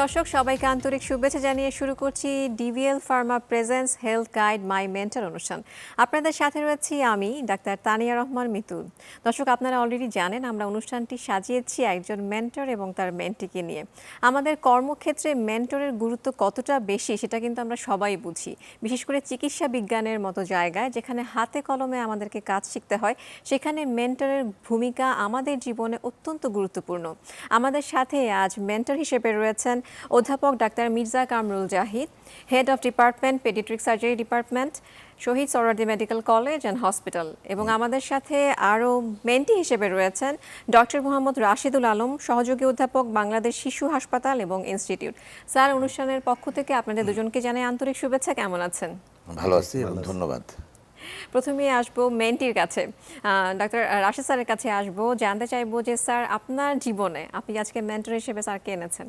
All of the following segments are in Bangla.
দর্শক, সবাইকে আন্তরিক শুভেচ্ছা জানিয়ে শুরু করছি DBL pharma presents health guide my mentor অনুষ্ঠান। আপনাদের সাথে রয়েছি আমি ডাক্তার তানিয়া রহমান মিতুল। দর্শক, আপনারা অলরেডি জানেন, আমরা অনুষ্ঠানটি সাজিয়েছি একজন মেন্টর এবং তার মেন্টিকে নিয়ে। আমাদের কর্মক্ষেত্রে মেন্টরের গুরুত্ব কতটা বেশি, সেটা কিন্তু আমরা সবাই বুঝি। বিশেষ করে চিকিৎসা বিজ্ঞানের মতো জায়গায়, যেখানে হাতে কলমে আমাদেরকে কাজ শিখতে হয়, সেখানে মেন্টরের ভূমিকা আমাদের জীবনে অত্যন্ত গুরুত্বপূর্ণ। আমাদের সাথে আজ মেন্টর হিসেবে রয়েছেন অধ্যাপক doctor Mirza Kamrul Zahid head of department pediatric surgery department Shahid Suhrawardy medical college and hospital এবং আমাদের সাথে আরও মেন্টি হিসেবে রয়েছেন ডক্টর মোহাম্মদ রাশিদুল আলম, সহযোগী অধ্যাপক, বাংলাদেশ শিশু হাসপাতাল এবং ইনস্টিটিউট স্যার, অনুষ্ঠানের পক্ষ থেকে আপনাদের দুজনকে জানাই আন্তরিক শুভেচ্ছা। কেমন আছেন? ভালো আছি ধন্যবাদ। প্রথমে আসব মেন্টির কাছে। ডাক্তার রাশিদ স্যারের কাছে আসব। জানতে চাইব যে, স্যার, আপনার জীবনে আপনি আজকে মেন্টর হিসেবে স্যারকে এনেছেন।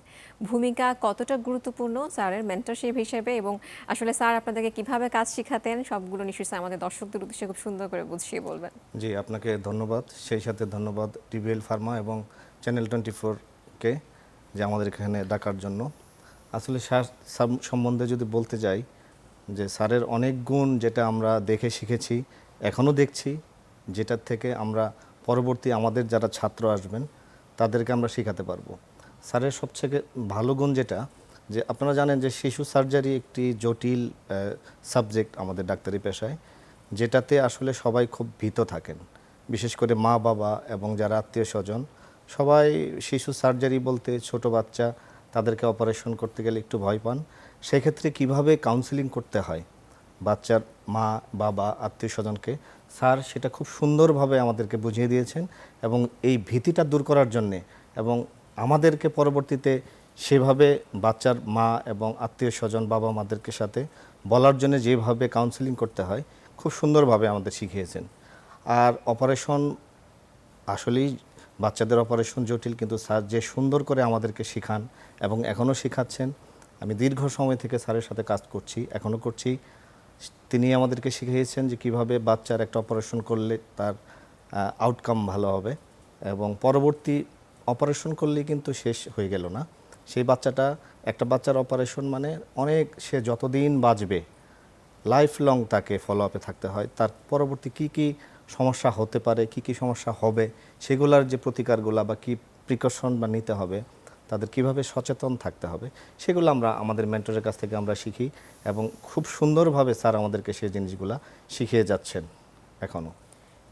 ভূমিকা কতটা গুরুত্বপূর্ণ স্যারের মেন্টরশিপ হিসেবে এবং আসলে স্যার আপনাদেরকে কীভাবে কাজ শিখাতেন, সবগুলো নিশ্চয়ই আমাদের দর্শকদের উদ্দেশ্যে খুব সুন্দর করে বুঝিয়ে বলবেন। জি, আপনাকে ধন্যবাদ। সেই সাথে ধন্যবাদ টিভিএল ফার্মা এবং চ্যানেল টোয়েন্টি ফোরকে যে আমাদের এখানে ডাকার জন্য। আসলে সম্বন্ধে যদি বলতে যাই যে স্যারের অনেক গুণ যেটা আমরা দেখে শিখেছি, এখনও দেখছি, যেটার থেকে আমরা পরবর্তী আমাদের যারা ছাত্র আসবেন, তাদেরকে আমরা শেখাতে পারব। স্যারের সবথেকে ভালো গুণ যেটা, যে আপনারা জানেন যে শিশু সার্জারি একটি জটিল সাবজেক্ট আমাদের ডাক্তারি পেশায়, যেটাতে আসলে সবাই খুব ভীত থাকেন। বিশেষ করে মা বাবা এবং যারা আত্মীয় স্বজন, সবাই শিশু সার্জারি বলতে ছোট বাচ্চা, তাদেরকে অপারেশন করতে গেলে একটু ভয় পান। সেক্ষেত্রে কীভাবে কাউন্সিলিং করতে হয়? বাচ্চার মা, বাবা, আত্মীয় স্বজনকে। স্যার সেটা খুব সুন্দরভাবে আমাদেরকে বুঝিয়ে দিয়েছেন এবং এই ভীতিটা দূর করার জন্যে এবং আমাদেরকে পরবর্তীতে সেভাবে বাচ্চার মা এবং আত্মীয় স্বজন, বাবা মাদেরকে সাথে বলার জন্য যেভাবে কাউন্সিলিং করতে হয়, খুব সুন্দরভাবে আমাদের শিখিয়েছেন। আর অপারেশন আসলেই বাচ্চাদের অপারেশন জটিল, কিন্তু স্যার যে সুন্দর করে আমাদেরকে শেখান এবং এখনও শেখাচ্ছেন আমি দীর্ঘ সময় থেকে স্যারের সাথে কাজ করছি, এখনও করছি। তিনি আমাদেরকে শিখিয়েছেন যে কীভাবে বাচ্চার একটা অপারেশন করলে তার আউটকাম ভালো হবে এবং পরবর্তী অপারেশন করলেই কিন্তু শেষ হয়ে গেল না। সেই বাচ্চাটা, একটা বাচ্চার অপারেশন মানে অনেক, সে যতদিন বাঁচবে লাইফ লং তাকে ফলো আপে থাকতে হয়। তার পরবর্তী কি কি সমস্যা হতে পারে, কি কি সমস্যা হবে, সেগুলার যে প্রতিকারগুলা বা কি প্রিকশন বা নিতে হবে তাদের কীভাবে সচেতন থাকতে হবে সেগুলো আমরা আমাদের মেন্টরের কাছ থেকে আমরা শিখি এবং খুব সুন্দরভাবে স্যার আমাদেরকে সেই জিনিসগুলা শিখিয়ে যাচ্ছেন এখনও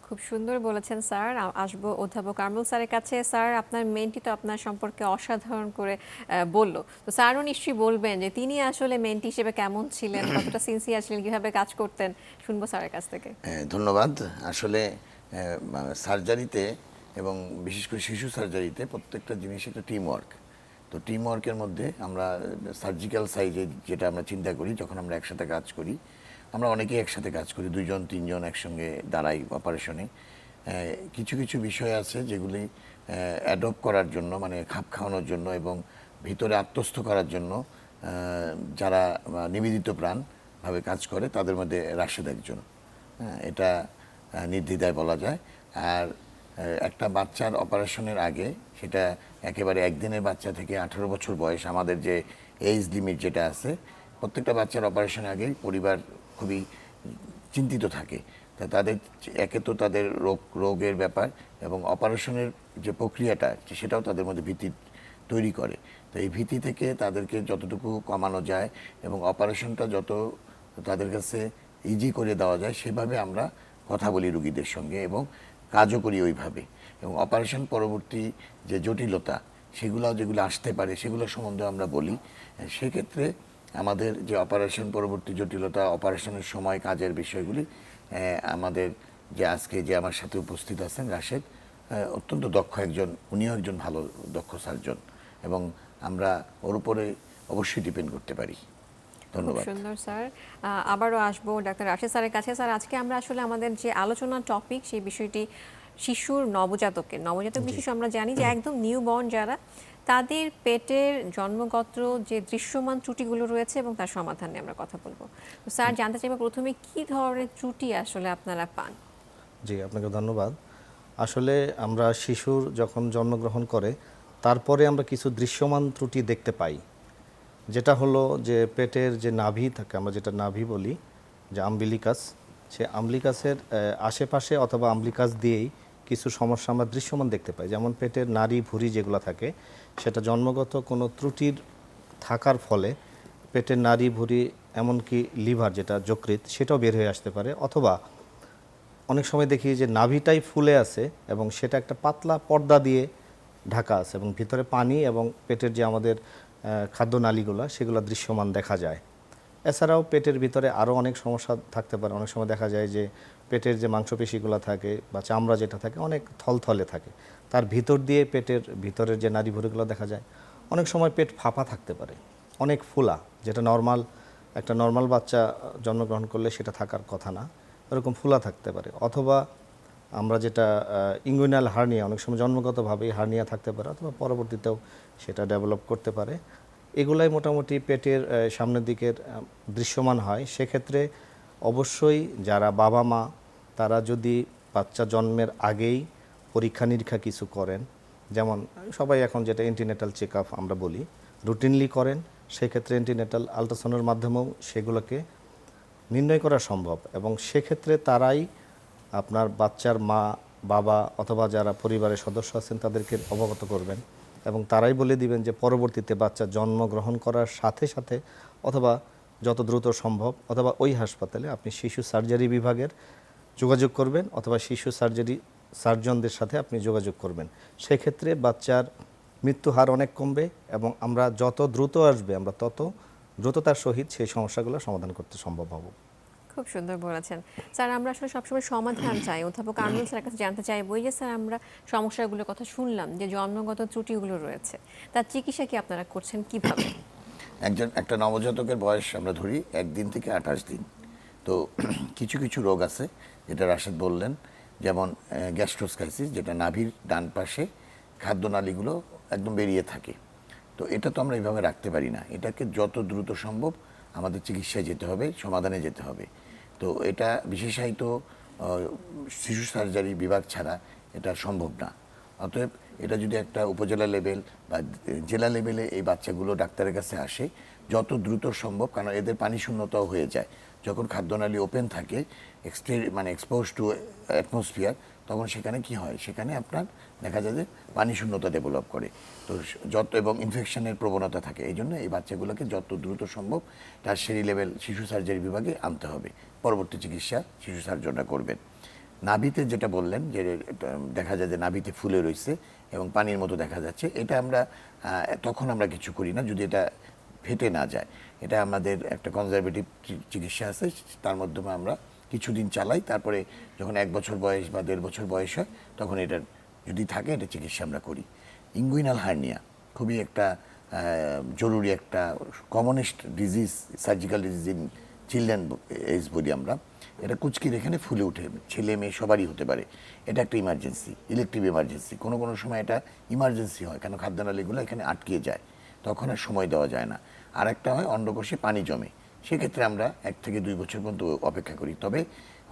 খুব সুন্দর বলেছেন স্যার। আসব অধ্যাপক কামরুল স্যারের কাছে। স্যার আপনার মেন্টি তো আপনার সম্পর্কে অসাধারণ করে বলল। তো স্যারও নিশ্চয়ই বলবেন যে তিনি আসলে মেন্টি হিসেবে কেমন ছিলেন কতটা সিনসিয়ার ছিলেন কীভাবে কাজ করতেন? শুনব স্যারের কাছ থেকে। ধন্যবাদ। আসলে সার্জারিতে এবং বিশেষ করে শিশু সার্জারিতে প্রত্যেকটা জিনিস একটা টিম ওয়ার্ক তো টিম ওয়ার্কের মধ্যে আমরা সার্জিক্যাল সাইজে যেটা আমরা চিন্তা করি যখন আমরা একসাথে কাজ করি আমরা অনেকেই একসাথে কাজ করি দুইজন তিনজন একসঙ্গে দাঁড়াই অপারেশনে কিছু কিছু বিষয় আছে যেগুলি অ্যাডপ্ট করার জন্য মানে খাপ খাওয়ানোর জন্য এবং ভিতরে আত্মস্থ করার জন্য যারা নিবেদিত প্রাণভাবে কাজ করে তাদের মধ্যে রাশেদ একজন। হ্যাঁ, এটা নির্দ্বিধায় বলা যায়। আর একটা বাচ্চার অপারেশনের আগে সেটা একেবারে একদিনের বাচ্চা থেকে আঠারো বছর বয়স আমাদের যে এইজ লিমিট যেটা আছে, প্রত্যেকটা বাচ্চার অপারেশনের আগে পরিবার খুবই চিন্তিত থাকে। তা তাদের একে তো তাদের রোগ, রোগের ব্যাপার এবং অপারেশনের যে প্রক্রিয়াটা সেটাও তাদের মধ্যে ভীতি তৈরি করে। তো এই ভীতি থেকে তাদেরকে যতটুকু কমানো যায় এবং অপারেশনটা যত তাদের কাছে ইজি করে দেওয়া যায়, সেভাবে আমরা কথা বলি রুগীদের সঙ্গে এবং কাজও করি ওইভাবে। এবং অপারেশন পরবর্তী যে জটিলতা সেগুলো যেগুলো আসতে পারে সেগুলো সম্বন্ধে আমরা বলি। সেক্ষেত্রে আমাদের যে অপারেশন পরবর্তী জটিলতা অপারেশনের সময় কাজের বিষয়গুলি আমাদের যে আজকে যে আমার সাথে উপস্থিত আছেন রাশেদ অত্যন্ত দক্ষ একজন উনিও একজন ভালো দক্ষ সার্জন এবং আমরা ওর উপরে অবশ্যই ডিপেন্ড করতে পারি। ধন্যবাদ। সুন্দর স্যার। আবারও আসব ডাক্তার রাশেদ স্যারের কাছে। স্যার আজকে আমরা আসলে আমাদের যে আলোচনার টপিক সেই বিষয়টি শিশুর নবজাতকের নবজাতক শিশু আমরা জানি যে একদম নিউ বর্ন যারা তাদের পেটের জন্মগত যে দৃশ্যমান ত্রুটিগুলো রয়েছে এবং তার সমাধান নিয়ে আমরা কথা বলব। তো স্যার জানতে চাইব প্রথমে কি ধরনের ত্রুটি আসলে আপনারা পান? জি আপনাকে ধন্যবাদ। আসলে আমরা শিশুর যখন জন্মগ্রহণ করে তারপরে আমরা কিছু দৃশ্যমান ত্রুটি দেখতে পাই। যেটা হলো যে পেটের যে নাভি থাকে আমরা যেটা নাভি বলি যে আম্বিলিকাস সে আম্বিলিকাসের আশেপাশে অথবা আম্বিলিকাস দিয়েই কিছু সমস্যা আমরা দৃশ্যমান দেখতে পাই। যেমন পেটের নাড়ি, ভুঁড়ি যেগুলো থাকে, সেটা জন্মগত কোনো ত্রুটির থাকার ফলে পেটের নাড়ি, ভুঁড়ি, এমনকি লিভার যেটা যকৃত সেটাও বের হয়ে আসতে পারে। অথবা অনেক সময় দেখি যে নাভিটাই ফুলে আছে এবং সেটা একটা পাতলা পর্দা দিয়ে ঢাকা আছে এবং ভিতরে পানি এবং পেটের যে আমাদের খাদ্যনালীগুলো, সেগুলো দৃশ্যমান দেখা যায়। এছাড়াও পেটের ভিতরে আরও অনেক সমস্যা থাকতে পারে। অনেক সময় দেখা যায় যে পেটের যে মাংসপেশিগুলো থাকে বা চামড়া যেটা থাকে অনেক থলথলে থাকে। তার ভিতর দিয়ে পেটের ভিতরের যে নাড়ি ভুঁড়িগুলো দেখা যায়, অনেক সময় পেট ফাঁপা থাকতে পারে। অনেক ফুলা, যেটা নর্মাল, একটা নর্মাল বাচ্চা জন্মগ্রহণ করলে সেটা থাকার কথা না, এরকম ফুলা থাকতে পারে। অথবা আমরা যেটা ইঙ্গুইনাল হার্নিয়া, অনেক সময় জন্মগতভাবেই হার্নিয়া থাকতে পারে অথবা পরবর্তীতেও সেটা ডেভেলপ করতে পারে। এগুলাই মোটামুটি পেটের সামনের দিকের দৃশ্যমান হয়। সেক্ষেত্রে অবশ্যই যারা বাবা মা, তারা যদি বাচ্চা জন্মের আগেই পরীক্ষা নিরীক্ষা কিছু করেন, যেমন সবাই এখন যেটা এন্টিনেটাল চেক আপ আমরা বলি রুটিনলি করেন, সেক্ষেত্রে এন্টিনেটাল আলট্রাসাউন্ডের মাধ্যমেও সেগুলোকে নির্ণয় করা সম্ভব। এবং সেক্ষেত্রে তারাই আপনার বাচ্চার মা, বাবা অথবা যারা পরিবারের সদস্য আছেন তাদেরকে অবগত করবেন। এবং তারাই বলে দিবেন যে পরবর্তীতে বাচ্চা জন্মগ্রহণ করার সাথে সাথে অথবা যত দ্রুত সম্ভব অথবা ওই হাসপাতালে আপনি শিশু সার্জারি বিভাগের যোগাযোগ করবেন অথবা শিশু সার্জারি সার্জনদের সাথে আপনি যোগাযোগ করবেন। সেক্ষেত্রে বাচ্চার মৃত্যু হার অনেক কমবে এবং আমরা যত দ্রুত আসবে, আমরা তত দ্রুততার সহিত সেই সমস্যাগুলো সমাধান করতে সম্ভব হব। খুব সুন্দর বলেছেন। স্যার আমরা আসলে সবসময় সমাধান চাই। অধ্যাপক আমিনুল স্যারের কাছে জানতে চাইব এই যে স্যার আমরা সমস্যাগুলোর কথা শুনলাম যে জন্মগত ত্রুটিগুলো রয়েছে তার চিকিৎসা কি আপনারা করছেন কীভাবে? একজন একটা নবজাতকের বয়স আমরা ধরি একদিন থেকে আঠাশ দিন। তো কিছু কিছু রোগ আছে যেটা রাশেদ বললেন যেমন গ্যাস্ট্রোস্কাইসিস যেটা নাভির ডান পাশে খাদ্যনালীগুলো একদম বেরিয়ে থাকে। তো এটা তো আমরা এইভাবে রাখতে পারি না। এটাকে যত দ্রুত সম্ভব আমাদের চিকিৎসায় যেতে হবে, সমাধানে যেতে হবে। তো এটা বিশেষায়িত শিশু সার্জারি বিভাগ ছাড়া এটা সম্ভব না। অতএব এটা যদি একটা উপজেলা লেভেল বা জেলা লেভেলে এই বাচ্চাগুলো ডাক্তারের কাছে আসে, যত দ্রুত সম্ভব, কারণ এদের পানি শূন্যতাও হয়ে যায়। যখন খাদ্যনালী ওপেন থাকে এক্সটে মানে এক্সপোজ টু অ্যাটমসফিয়ার তখন সেখানে কি হয়? সেখানে আপনার দেখা যায় যে পানি শূন্যতা ডেভেলপ করে। তো যত এবং ইনফেকশনের প্রবণতা থাকে। এই জন্য এই বাচ্চাগুলোকে যত দ্রুত সম্ভব তার সেরি লেভেল শিশু সার্জারি বিভাগে আনতে হবে। পরবর্তী চিকিৎসা শিশু সার্জনরা করবেন। নাভিতে যেটা বললেন, যে দেখা যায় যে নাভিতে ফুলে রয়েছে এবং পানির মতো দেখা যাচ্ছে। এটা আমরা তখন আমরা কিছু করি না, যদি এটা ফেটে না যায়। এটা আমাদের একটা কনজারভেটিভ চিকিৎসা আছে, তার মাধ্যমে আমরা কিছুদিন চালাই, তারপরে যখন এক বছর বয়স বা দেড় বছর বয়স হয়, তখন এটা যদি থাকে, এটা চিকিৎসা আমরা করি। ইঙ্গুইনাল হার্নিয়া খুবই একটা জরুরি একটা commonest disease surgical disease in children age বলি আমরা। এটা কুচকির এখানে ফুলে উঠে ছেলে মেয়ে সবারই হতে পারে। এটা একটা ইমার্জেন্সি ইলেকট্রিক ইমার্জেন্সি কোনো কোনো সময় এটা ইমার্জেন্সি হয়, কেন খাদ্যনালীগুলো এখানে আটকে যায়, তখন আর সময় দেওয়া যায় না। আর একটা হয় অন্ডকোষে পানি জমে। সেক্ষেত্রে আমরা এক থেকে দুই বছর পর্যন্ত অপেক্ষা করি। তবে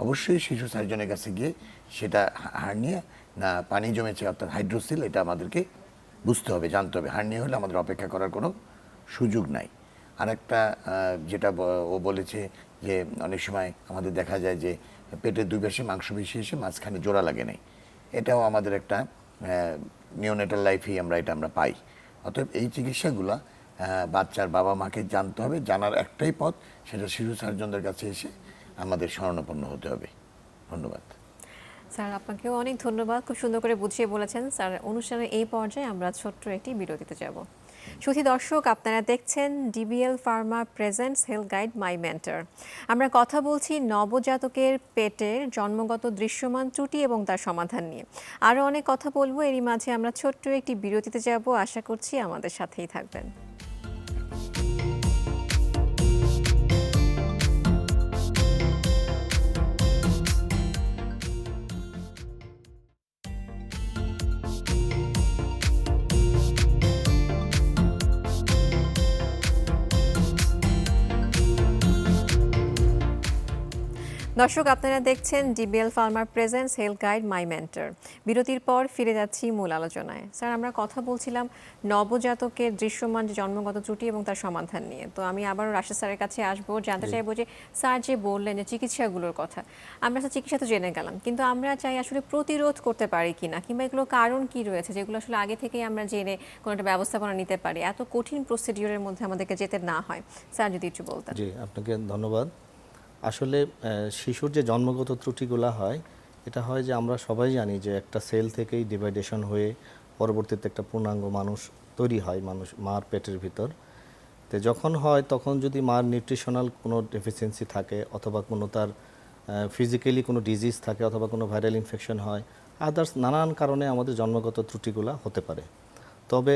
অবশ্যই শিশু সার্জনের কাছে গিয়ে সেটা হার্নিয়া না পানি জমেছে অর্থাৎ হাইড্রোসিল, এটা আমাদেরকে বুঝতে হবে, জানতে হবে। হার্নিয়া হলে আমাদের অপেক্ষা করার কোনো সুযোগ নাই। আর একটা যেটা ও বলেছে যে অনেক সময় আমাদের দেখা যায় যে পেটের দুই পাশে মাংস বেশি এসে মাঝখানে জোড়া লাগে নাই। এটাও আমাদের একটা নিওনেটাল লাইফেই আমরা, এটা আমরা পাই। অতএব এই চিকিৎসাগুলো বাচ্চার বাবা মাকে জানতে হবে, জানার একটাই পথ, সেটা শিশু সার্জনদের কাছে এসে আমাদের শরণাপন্ন হতে হবে। ধন্যবাদ। স্যার, আপনাকেও অনেক ধন্যবাদ। খুব সুন্দর করে বুঝিয়ে বলেছেন। স্যার, অনুষ্ঠানের এই পর্যায়ে আমরা ছোট্ট একটি বিরতিতে যাব। সুধী দর্শক, আপনারা দেখছেন DBL pharma presents health guide my mentor আমরা কথা বলছি নবজাতকের পেটের জন্মগত দৃশ্যমান ত্রুটি এবং তার সমাধান নিয়ে। আরও অনেক কথা বলব। এরই মাঝে আমরা ছোট্ট একটি বিরতিতে যাব। আশা করছি আমাদের সাথেই থাকবেন। দর্শক আপনারা দেখছেন DBL farmer presents health guide my mentor. বিরতির পর ফিরে যাচ্ছি মূল আলোচনায়। স্যার আমরা কথা বলছিলাম নবজাতকের দৃশ্যমান যে জন্মগত ত্রুটি এবং তার সমাধান নিয়ে। তো আমি আবারও রাশেদ স্যারের কাছে আসব জানতে চাইব যে স্যার যে বললেন যে চিকিৎসাগুলোর কথা আমরা তো চিকিৎসা তো জেনে গেলাম কিন্তু আমরা চাই আসলে প্রতিরোধ করতে পারি কিনা কিংবা এগুলো কারণ কি রয়েছে যেগুলো আসলে আগে থেকেই আমরা জেনে কোনো একটা ব্যবস্থাপনা নিতে পারি এত কঠিন প্রসিডিওরের মধ্যে আমাদেরকে যেতে না হয়। স্যার যদি একটু বলতেন। জি আপনাকে ধন্যবাদ। আসলে শিশুর যে জন্মগত ত্রুটিগুলো হয়, এটা হয় যে আমরা সবাই জানি যে একটা সেল থেকেই ডিভাইডেশন হয়ে পরবর্তীতে একটা পূর্ণাঙ্গ মানুষ তৈরি হয়, মানুষ, মার পেটের ভিতর। তো যখন হয়, তখন যদি মার নিউট্রিশনাল কোনো ডেফিসিয়েন্সি থাকে অথবা কোনো তার ফিজিক্যালি কোনো ডিজিজ থাকে অথবা কোনো ভাইরাল ইনফেকশন হয়, আদার্স নানান কারণে আমাদের জন্মগত ত্রুটিগুলো হতে পারে। তবে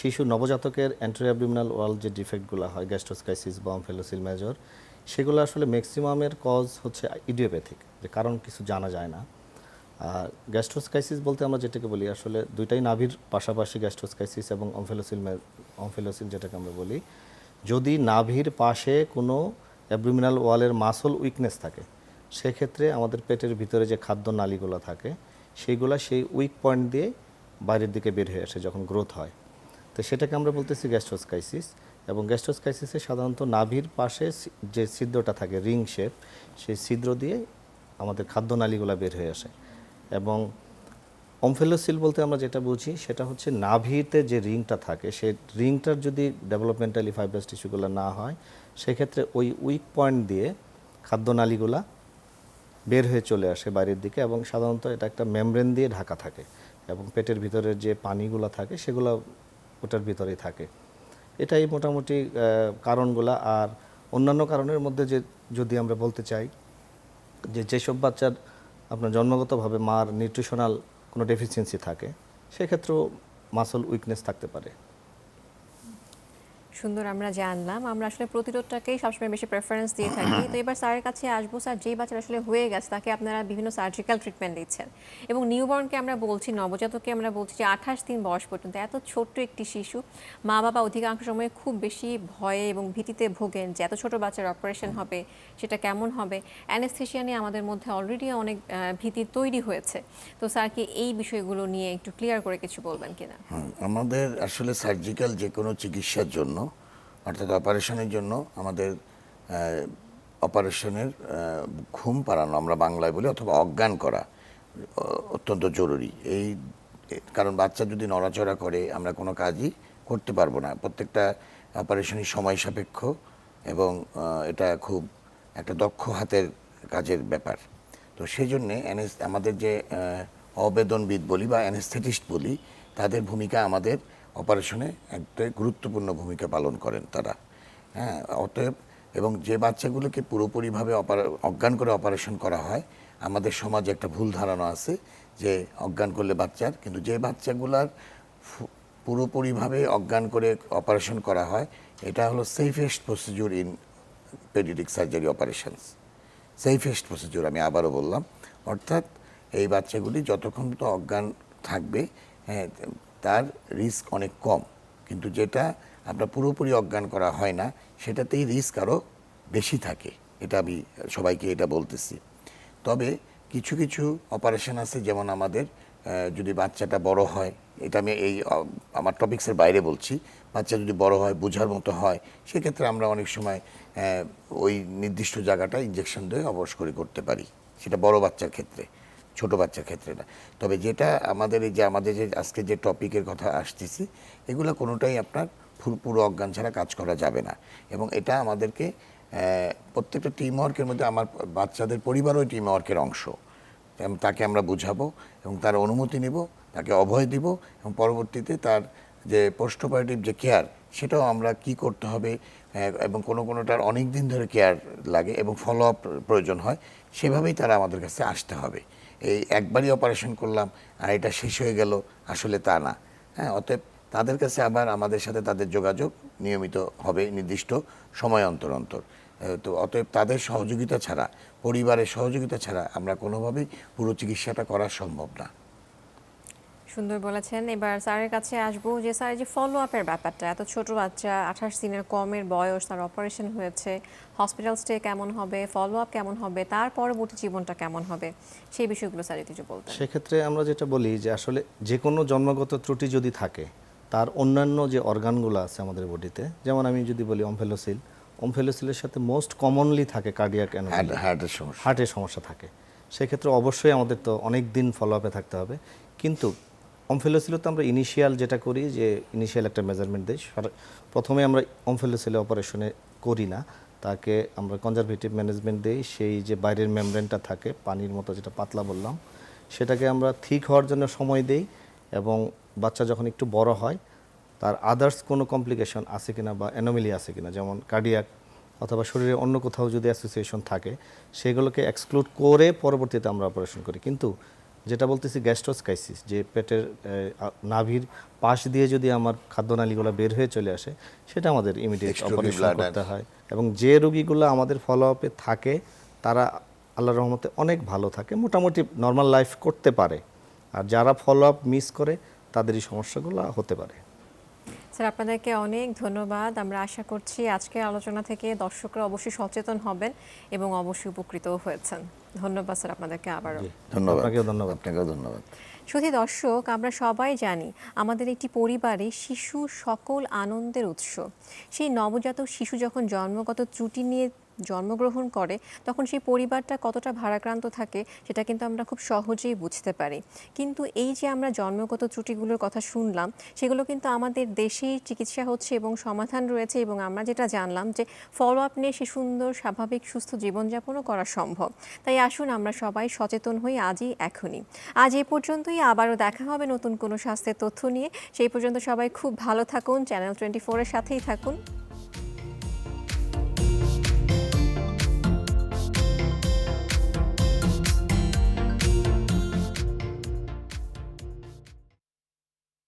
শিশু নবজাতকের অ্যান্ট্রিঅ্যাবডোমিনাল ওয়াল যে ডিফেক্টগুলো হয়, গ্যাস্ট্রোস্কাইসিস বা অমফেলোসিল মেজর সেগুলো আসলে ম্যাক্সিমামের কজ হচ্ছে ইডিওপ্যাথিক যে কারণ কিছু জানা যায় না। আর গ্যাস্ট্রোস্কাইসিস বলতে আমরা যেটাকে বলি, আসলে দুইটাই নাভির পাশাপাশি গ্যাস্ট্রোস্কাইসিস এবং অমফেলোসিল অমফেলোসিল যেটাকে আমরা বলি। যদি নাভির পাশে কোনো অ্যাবডোমিনাল ওয়ালের মাসল উইকনেস থাকে, সেক্ষেত্রে আমাদের পেটের ভিতরে যে খাদ্য নালীগুলো থাকে, সেইগুলা সেই উইক পয়েন্ট দিয়ে বাইরের দিকে বের হয়ে আসে যখন গ্রোথ হয়। তো সেটাকে আমরা বলতেছি গ্যাস্ট্রোস্কাইসিস এবং গ্যাস্ট্রোস্কাইসিসে সাধারণত নাভির পাশে যে ছিদ্রটা থাকে, রিং শেপ, সেই ছিদ্র দিয়ে আমাদের খাদ্যনালীগুলো বের হয়ে আসে। এবং অমফেলোসিল বলতে আমরা যেটা বুঝি, সেটা হচ্ছে নাভিতে যে রিংটা থাকে সেই রিংটার যদি ডেভেলপমেন্টালি ফাইব্রাস টিস্যুগুলো না হয়, সেক্ষেত্রে ওই উইক পয়েন্ট দিয়ে খাদ্যনালীগুলা বের হয়ে চলে আসে বাইরের দিকে এবং সাধারণত এটা একটা মেমব্রেন দিয়ে ঢাকা থাকে এবং পেটের ভিতরের যে পানিগুলো থাকে, সেগুলো ওটার ভিতরেই থাকে। এটাই মোটামুটি কারণগুলা। আর অন্যান্য কারণের মধ্যে যে, যদি আমরা বলতে চাই যে, যেসব বাচ্চার আপনার জন্মগতভাবে মার নিউট্রিশনাল কোনো ডেফিসিয়েন্সি থাকে, সেক্ষেত্রেও মাসল উইকনেস থাকতে পারে। সুন্দর আমরা জানলাম। আমরা আসলে প্রতিরোধটাকেই সবসময় বেশি প্রেফারেন্স দিয়ে থাকি। তো এবার স্যারের কাছে আসব। স্যার যেই বাচ্চা আসলে হয়ে গেছে তাকে আপনারা বিভিন্ন সার্জিক্যাল ট্রিটমেন্ট দিচ্ছেন। এবং নিউবর্নকে আমরা বলছি নবজাতককে আমরা বলছি যে আঠাশ দিন বয়স পর্যন্ত। এত ছোট্ট একটি শিশু মা বাবা অধিকাংশ সময় খুব বেশি ভয়ে এবং ভীতিতে ভোগেন যে এত ছোট বাচ্চার অপারেশন হবে সেটা কেমন হবে? অ্যানেস্থেশিয়া নিয়ে আমাদের মধ্যে অলরেডি অনেক ভীতি তৈরি হয়েছে। তো স্যার কি এই বিষয়গুলো নিয়ে একটু ক্লিয়ার করে কিছু বলবেন কিনা? আমাদের আসলে সার্জিক্যাল যে কোনো চিকিৎসার জন্য অর্থাৎ অপারেশনের জন্য আমাদের অপারেশনের ঘুম পাড়ানো আমরা বাংলায় বলি অথবা অজ্ঞান করা অত্যন্ত জরুরি। এই কারণ বাচ্চা যদি নড়াচড়া করে, আমরা কোনো কাজই করতে পারব না। প্রত্যেকটা অপারেশনই সময় সাপেক্ষ এবং এটা খুব একটা দক্ষ হাতের কাজের ব্যাপার। তো সেই জন্যে আমাদের যে অবেদনবিদ বলি বা অ্যানেস্থেটিস্ট বলি, তাদের ভূমিকা আমাদের অপারেশনে একটা গুরুত্বপূর্ণ ভূমিকা পালন করেন তারা। হ্যাঁ অতএব এবং যে বাচ্চাগুলোকে পুরোপুরিভাবে অজ্ঞান করে অপারেশন করা হয়, আমাদের সমাজে একটা ভুল ধারণা আছে যে অজ্ঞান করলে বাচ্চার, কিন্তু যে বাচ্চাগুলার পুরোপুরিভাবে অজ্ঞান করে অপারেশন করা হয়, এটা হলো safest procedure in pediatric surgery operations safest procedure আমি আবারও বললাম। অর্থাৎ এই বাচ্চাগুলি যতক্ষণ তো অজ্ঞান থাকবে হ্যাঁ তার রিস্ক অনেক কম। কিন্তু যেটা আপনার পুরোপুরি অজ্ঞান করা হয় না, সেটাতেই রিস্ক আরও বেশি থাকে। এটা আমি সবাইকে এটা বলতেছি। তবে কিছু কিছু অপারেশন আছে যেমন আমাদের যদি বাচ্চাটা বড় হয়, এটা আমি এই আমার টপিক্সের বাইরে বলছি। বাচ্চা যদি বড় হয়, বোঝার মতো হয়, সেক্ষেত্রে আমরা অনেক সময় ওই নির্দিষ্ট জায়গাটা ইঞ্জেকশন দিয়ে অবশ করে করতে পারি। সেটা বড় বাচ্চার ক্ষেত্রে। ছোট বাচ্চার ক্ষেত্রে না। তবে যেটা আমাদের এই যে, আমাদের যে আজকে যে টপিকের কথা আসতেছি, এগুলো কোনোটাই আপনার ফুল পুরো অজ্ঞান ছাড়া কাজ করা যাবে না। এবং এটা আমাদেরকে প্রত্যেকটা টিম ওয়ার্কের মধ্যে আমার বাচ্চাদের পরিবারও টিম ওয়ার্কের অংশ। তাকে আমরা বুঝাবো এবং তার অনুমতি নিব, তাকে অভয় দিব এবং পরবর্তীতে তার যে পোস্ট অপারেটিভ যে কেয়ার সেটাও আমরা কি করতে হবে এবং কোনো কোনোটার অনেক দিন ধরে কেয়ার লাগে এবং ফলো আপ প্রয়োজন হয়, সেভাবেই তারা আমাদের কাছে আসতে হবে। এই একবারই অপারেশন করলাম, আর এটা শেষ হয়ে গেল, আসলে তা না। হ্যাঁ অতএব তাদের কাছে আবার আমাদের সাথে তাদের যোগাযোগ নিয়মিত হবে, নির্দিষ্ট সময় অন্তর অন্তর। তো অতএব তাদের সহযোগিতা ছাড়া, পরিবারের সহযোগিতা ছাড়া আমরা কোনোভাবেই পুরো চিকিৎসাটা করা সম্ভব না। সুন্দর বলেছেন। এবার স্যারের কাছে আসব যে স্যার এই যে ফলো আপের ব্যাপারটা এত ছোট বাচ্চা আঠাশ দিনের কমের বয়স তার অপারেশন হয়েছে হসপিটাল স্টে কেমন হবে ফলো আপ কেমন হবে তার পরবর্তী জীবনটা কেমন হবে সেই বিষয়গুলো স্যার একটু বলতেন। সেক্ষেত্রে আমরা যেটা বলি যে আসলে যে কোনো জন্মগত ত্রুটি যদি থাকে তার অন্যান্য যে অর্গানগুলো আছে আমাদের বডিতে যেমন আমি যদি বলি অমফেলোসিল অমফেলোসিলের সাথে মোস্ট কমনলি থাকে কার্ডিয়াক হার্ট হার্টের সমস্যা। হার্টের সমস্যা থাকে। সেক্ষেত্রে অবশ্যই আমাদের তো অনেক দিন ফলো আপে থাকতে হবে। কিন্তু অমফেলোসিলে তো আমরা ইনিশিয়াল যেটা করি যে ইনিশিয়াল একটা মেজারমেন্ট দিই প্রথমে আমরা অমফেলোসিলে অপারেশনে করি না। তাকে আমরা কনজারভেটিভ ম্যানেজমেন্ট দিই, সেই যে বাইরের মেমব্রেনটা থাকে, পানির মতো যেটা পাতলা বললাম, সেটাকে আমরা ঠিক হওয়ার জন্য সময় দেই এবং বাচ্চা যখন একটু বড় হয়, তার আদার্স কোনো কমপ্লিকেশন আছে কিনা বা অ্যানোমিলি আছে কিনা, যেমন কার্ডিয়াক অথবা শরীরে অন্য কোথাও যদি অ্যাসোসিয়েশন থাকে, সেগুলোকে এক্সক্লুড করে পরবর্তীতে আমরা অপারেশন করি। কিন্তু যেটা বলতেছি গ্যাস্ট্রোস্কাইসিস যে পেটের নাভির পাশ দিয়ে যদি আমার খাদ্যনালীগুলো বের হয়ে চলে আসে সেটা আমাদের ইমিডিয়েট অপারেশন করতে হয়। এবং যে রোগীগুলো আমাদের ফলো আপে থাকে তারা আল্লাহর রহমতে অনেক ভালো থাকে মোটামুটি নর্মাল লাইফ করতে পারে। আর যারা ফলো আপ মিস করে তাদের এই সমস্যাগুলো হতে পারে। স্যার আপনাদেরকে অনেক ধন্যবাদ। আমরা আশা করছি আজকের আলোচনা থেকে দর্শকরা অবশ্যই সচেতন হবেন এবং অবশ্যই উপকৃতও হয়েছেন। ধন্যবাদ স্যার আপনাদেরকে আবারও। ধন্যবাদ। আপনাকেও ধন্যবাদ। আপনাকেও ধন্যবাদ। সত্যি দর্শক আমরা সবাই জানি আমাদের একটি পরিবারে শিশু সকল আনন্দের উৎস। সেই নবজাতক শিশু যখন জন্মগত ত্রুটি নিয়ে জন্মগ্রহণ করে, তখন সেই পরিবারটা কতটা ভারাক্রান্ত থাকে সেটা কিন্তু আমরা খুব সহজেই বুঝতে পারি। কিন্তু এই যে আমরা জন্মগত ত্রুটিগুলোর কথা শুনলাম, সেগুলো কিন্তু আমাদের দেশেই চিকিৎসা হচ্ছে এবং সমাধান রয়েছে এবং আমরা যেটা জানলাম যে ফলো আপ নিয়ে সে সুন্দর, স্বাভাবিক, সুস্থ জীবনযাপনও করা সম্ভব। তাই আসুন আমরা সবাই সচেতন হই আজই, এখনই। আজ এ পর্যন্তই, আবারও দেখা হবে নতুন কোনো স্বাস্থ্যের তথ্য নিয়ে। সেই পর্যন্ত সবাই খুব ভালো থাকুন, চ্যানেল টোয়েন্টি ফোরের সাথেই থাকুন।